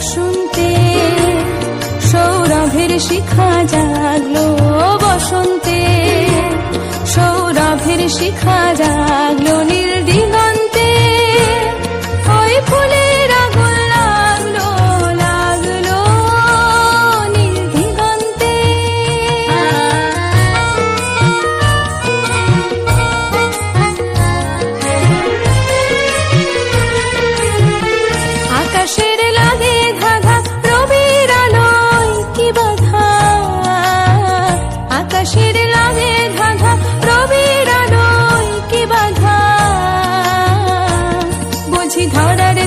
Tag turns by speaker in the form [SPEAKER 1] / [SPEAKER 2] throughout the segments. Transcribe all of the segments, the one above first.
[SPEAKER 1] বসন্তে সৌরভের শিখা জাগলো বসন্তে সৌরভের শিখা জাগলো নীল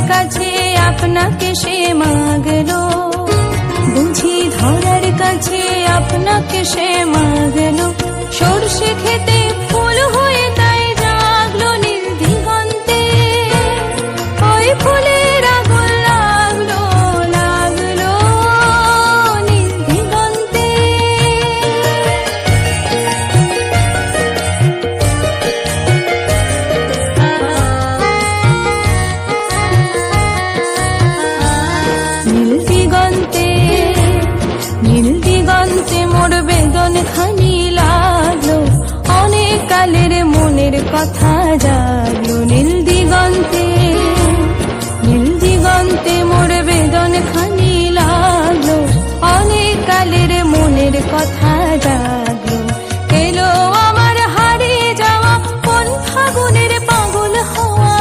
[SPEAKER 1] কাছে আপনাকে সে মাগলো। বুঝি ধরার কাছে আপনাকে সে মাগলো। সরষে খেতে কথা জাগলো নীল দিগন্তে। নীল দিগন্তে মোর বেদন খানি লাগল। অনেক কালের মনের কথা জাগলো। এলো আমার হারিয়ে যাওয়া কোন ফাগুনের পাগল হওয়া।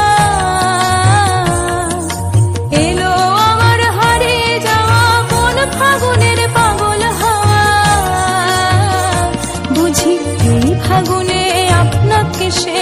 [SPEAKER 1] এলো আমার হারিয়ে যাওয়া কোন ফাগুনের পাগল হওয়া। বুঝি এই ফাগুনে আপনাকে সে